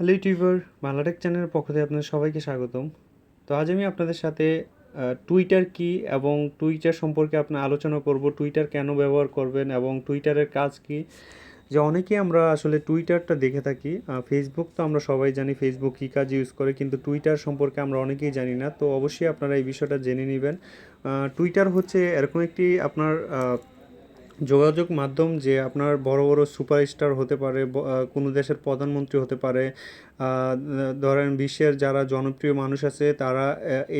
Hello YouTuber Bangla Tech চ্যানেলের পক্ষ থেকে আপনাদের সবাইকে স্বাগতম। তো আজ আমি আপনাদের সাথে টুইটার কি এবং টুইটার সম্পর্কে আপনার আলোচনা করব টুইটার কেন ব্যবহার করবেন এবং টুইটারের কাজ কি? যে অনেকেই আমরা আসলে টুইটারটা দেখে থাকি ফেসবুক তো আমরা সবাই জানি ফেসবুক কী কাজ ইউজ করে, কিন্তু টুইটার সম্পর্কে আমরা অনেকেই জানি না। তো অবশ্যই আপনারা এই বিষয়টা জেনে নেবেন। টুইটার হচ্ছে এরকম একটি আপনার যোগাযোগ মাধ্যম যে আপনার বড় বড় সুপারস্টার হতে পারে কোনো দেশের প্রধানমন্ত্রী হতে পারে ধরেন বিশ্বের যারা জনপ্রিয় মানুষ আছে, তারা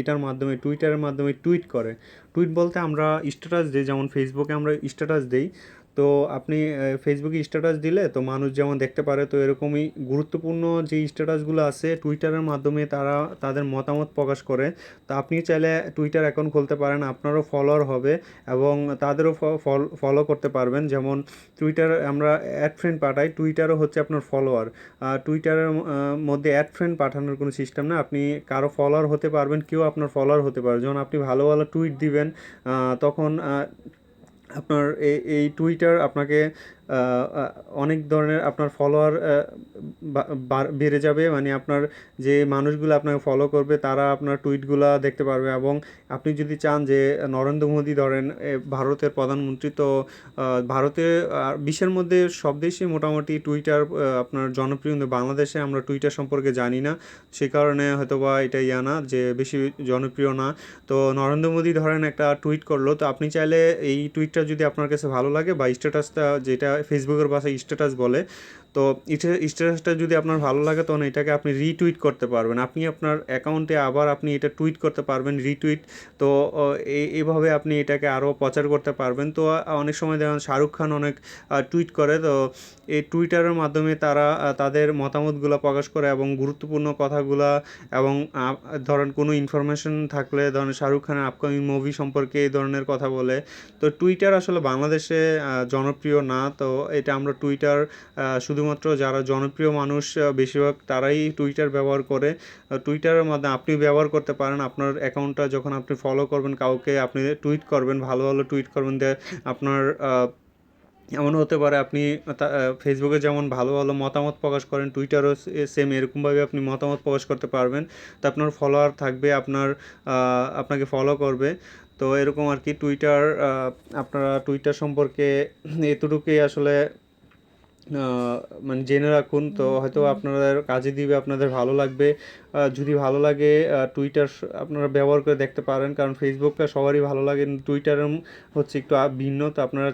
এটার মাধ্যমে টুইটারের মাধ্যমে টুইট করে। টুইট বলতে আমরা স্ট্যাটাস দিই, যেমন ফেসবুকে আমরা স্ট্যাটাস দিই। তো আপনি ফেসবুকে স্ট্যাটাস দিলে তো মানুষ যেমন দেখতে পারে, তো এরকমই গুরুত্বপূর্ণ যে স্ট্যাটাসগুলো আছে টুইটারের মাধ্যমে তারা তাদের মতামত প্রকাশ করে। তো আপনি চাইলে টুইটার অ্যাকাউন্ট খুলতে পারেন, আপনারও ফলোয়ার হবে এবং তাদেরও ফলো করতে পারবেন। যেমন টুইটার আমরা অ্যাড ফ্রেন্ড পাঠাই টুইটারও হচ্ছে আপনার ফলোয়ার টুইটারের মধ্যে অ্যাড ফ্রেন্ড পাঠানোর কোনো সিস্টেম না। আপনি কারও ফলোয়ার হতে পারবেন, কেউ আপনার ফলোয়ার হতে পারে যখন আপনি ভালো ভালো টুইট দিবেন তখন আপনার এই এই টুইটার আপনাকে অনেক ধরনের আপনার ফলোয়ার বেড়ে যাবে। মানে আপনার যে মানুষগুলো আপনাকে ফলো করবে, তারা আপনার টুইটগুলো দেখতে পারবে এবং আপনি যদি চান যে নরেন্দ্র মোদী ধরেন ভারতের প্রধানমন্ত্রী, তো ভারতে বিশ্বের মধ্যে সব দেশে মোটামুটি টুইটার আপনার জনপ্রিয়। কিন্তু বাংলাদেশে আমরা টুইটার সম্পর্কে জানি না। সে কারণে হয়তো বা এটা ইয়া না যে বেশি জনপ্রিয় না। তো, নরেন্দ্র মোদী ধরেন একটা টুইট করল। তো, আপনি চাইলে এই টুইটটা যদি আপনার কাছে ভালো লাগে বা স্ট্যাটাসটা যেটা ফেসবুকের ভাষায় স্ট্যাটাস বলে। তো স্ট্যাটাসটা যদি আপনার ভালো লাগে তখন এটাকে আপনি রিটুইট করতে পারবেন। আপনি আপনার অ্যাকাউন্টে আবার আপনি এটা টুইট করতে পারবেন রিটুইট। তো এইভাবে আপনি এটাকে আরও প্রচার করতে পারবেন। তো অনেক সময় দেখেন শাহরুখ খান অনেক টুইট করে। তো এই টুইটারের মাধ্যমে তারা তাদের মতামতগুলো প্রকাশ করে এবং গুরুত্বপূর্ণ কথাগুলা এবং ধরেন কোনো ইনফরমেশন থাকলে ধরেন শাহরুখ খানের আপকামিং মুভি সম্পর্কে এই ধরনের কথা বলে। তো টুইটার আসলে বাংলাদেশে জনপ্রিয় না। তো এটা আমরা টুইটার আহ, শুধুমাত্র যারা জনপ্রিয় মানুষ বেশিরভাগ তারাই টুইটার ব্যবহার করে। টুইটারের মাধ্যমে আপনি ব্যবহার করতে পারেন। আপনার অ্যাকাউন্টটা যখন আপনি ফলো করবেন, কাউকে আপনি টুইট করবেন, ভালো ভালো টুইট করবেন আপনার এমন হতে পারে আপনি ফেসবুকে যেমন ভালো ভালো মতামত প্রকাশ করেন টুইটারও সেম এরকমভাবে আপনি মতামত প্রকাশ করতে পারবেন। তো আপনার ফলোয়ার থাকবে, আপনার আপনাকে ফলো করবে। তো এরকম আর কি টুইটার আপনারা টুইটার সম্পর্কে এতটুকুই আসলে মানে জেনে রাখুন, তো হয়তো আপনাদের কাজে দিবে, আপনাদের ভালো লাগবে। যদি ভালো লাগে টুইটার আপনারা ব্যবহার করে দেখতে পারেন, কারণ ফেসবুকটা সবারই ভালো লাগে। টুইটার হচ্ছে একটু ভিন্ন, তো আপনারা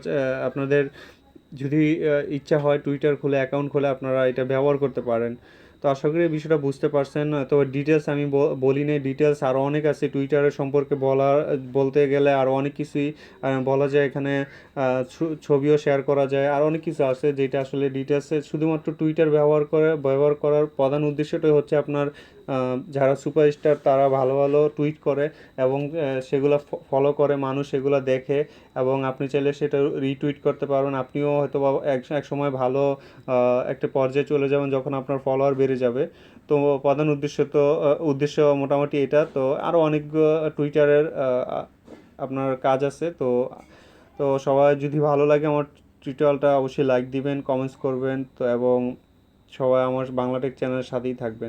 আপনাদের যদি ইচ্ছা হয় টুইটার খুলে অ্যাকাউন্ট খুলে, আপনারা এটা ব্যবহার করতে পারেন। তো আশা করি বিষয়টা বুঝতে পারছেন। তো ডিটেলস আমি বলি নাই। ডিটেলস আরও অনেক আছে। টুইটারের সম্পর্কে বলার, বলতে গেলে আরও অনেক কিছুই বলা যায় এখানে। ছবিও শেয়ার করা যায়। আর অনেক কিছু আছে যেটা আসলে ডিটেলসে শুধুমাত্র টুইটার ব্যবহার করে, ব্যবহার করার প্রধান উদ্দেশ্যটাই হচ্ছে আপনার যারা সুপারস্টার তারা ভালো ভালো টুইট করে এবং সেগুলো ফলো করে, মানুষ সেগুলো দেখে এবং আপনি চাইলে সেটা রিটুইট করতে পারবেন। আপনিও হয়তো এক সময় ভালো একটা পর্যায়ে চলে যাবেন যখন আপনার ফলোয়ার বেড়ে যাবে। তো প্রধান উদ্দেশ্য তো উদ্দেশ্য মোটামুটি এটা। তো আরও অনেক টুইটারের আপনার কাজ আছে। তো তো সবাই যদি ভালো লাগে আমার টিউটোরিয়ালটা, অবশ্যই লাইক দিবেন কমেন্টস করবেন। তো এবং সবাই আমার বাংলাটেক চ্যানেলের সাথেই থাকবেন।